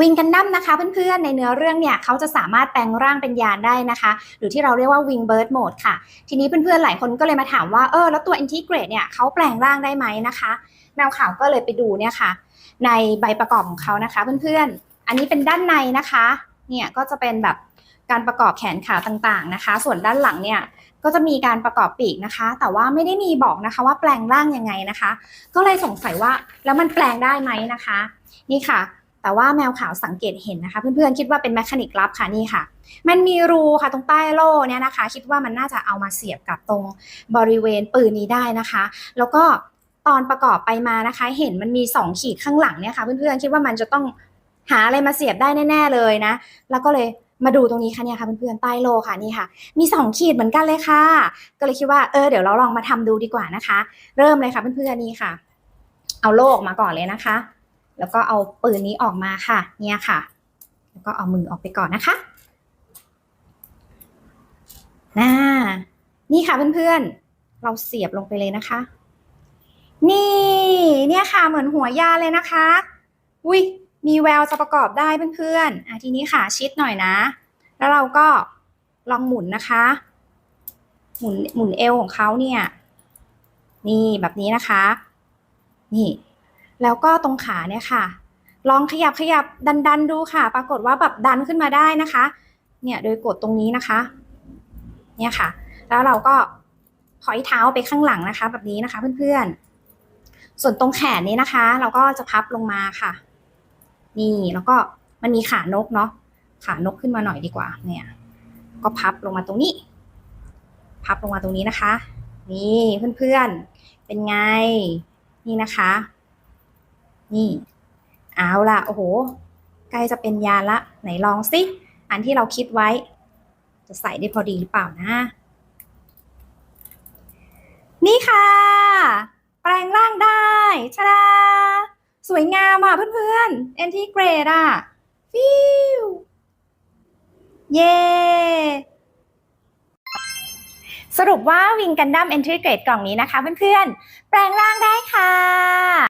วิงกันดั้มนะคะเพื่อนๆในเนื้อเรื่องเนี่ยเขาจะสามารถแปลงร่างเป็นยานได้นะคะ หรือที่เราเรียกว่าวิงเบิร์ดโหมดค่ะ ทีนี้เพื่อนๆหลายคนก็เลยมาถามว่าเออแล้วตัว Integrate เนี่ยเขาแปลงร่างได้ไหมนะคะแมวข่าวก็เลยไปดูเนี่ยค่ะ ในใบประกอบของเขานะคะเพื่อนๆ อันนี้เป็นด้านในนะคะเนี่ยก็จะเป็นแบบการประกอบแขนขาต่างๆนะคะ ส่วนด้านหลังเนี่ยก็จะมีการประกอบปีกนะคะ แต่ว่าไม่ได้มีบอกนะคะว่าแปลงร่างยังไงนะคะ ก็เลยสงสัยว่าแล้วมันแปลงได้ไหมนะคะ นี่ค่ะ แต่ว่าแมวขาวสังเกตเห็นนะคะ เพื่อนๆคิดว่าเป็นแมคานิกลับค่ะนี่ค่ะ มันมีรูค่ะตรงใต้โล่เนี่ยนะคะ คิดว่ามันน่าจะเอามาเสียบกับตรงบริเวณปืนนี้ได้นะคะ แล้วก็ตอนประกอบไปมานะคะ เห็นมันมีสองขีดข้างหลังเนี่ยค่ะเพื่อนๆคิดว่ามันจะต้องหาอะไรมาเสียบได้แน่ ๆเลยนะ แล้วก็เลยมาดูตรงนี้ค่ะเนี่ยค่ะเพื่อนๆใต้โลค่ะนี่ค่ะ มีสองขีดเหมือนกันเลยค่ะ ก็เลยคิดว่าเออเดี๋ยวเราลองมาทำดูดีกว่านะคะ เริ่มเลยค่ะเพื่อนๆนี่ค่ะ เอาโลออกมาก่อนเลยนะคะ แล้วก็เอาปืนนี้ออกมาค่ะ เนี่ยค่ะ แล้วก็เอามือออกไปก่อนนะคะน่านี่ค่ะเพื่อนๆ เราเสียบลงไปเลยนะคะ นี่ เนี่ยค่ะเหมือนหัวยาเลยนะคะ อุ้ยมีแววจะประกอบได้เพื่อนๆอะทีนี้ค่ะชิดหน่อยนะ แล้วเราก็ลองหมุนนะคะ หมุนหมุนเอวของเขาเนี่ย นี่แบบนี้นะคะ นี่ แล้วก็ตรงขาเนี่ยค่ะ ลองขยับขยับดันดันดูค่ะ ปรากฏว่าแบบดันขึ้นมาได้นะคะ เนี่ยโดยกดตรงนี้นะคะ เนี่ยค่ะ แล้วเราก็พอยเท้าไปข้างหลังนะคะ แบบนี้นะคะเพื่อนๆ ส่วนตรงแขนนี้นะคะ เราก็จะพับลงมาค่ะ นี่แล้วก็มันมีขานกเนาะขานกขึ้นมาหน่อยดีกว่า เนี่ย ก็พับลงมาตรงนี้ พับลงมาตรงนี้นะคะ นี่เพื่อนๆ เป็นไง นี่นะคะ นี่ เอาละโอ้โห ใกล้จะเป็นยาละ ไหนลองสิ อันที่เราคิดไว้ จะใส่ได้พอดีหรือเปล่านะ นี่ค่ะ แปลงร่างได้ชาดาสวยงามอะเพื่อนๆ a n t i g r a d e อะ ฟิวเย้สรุปว่าวิงกันดั้ม Entry Grade กล่องนี้นะคะเพื่อนๆ แปลงร่างได้ค่ะ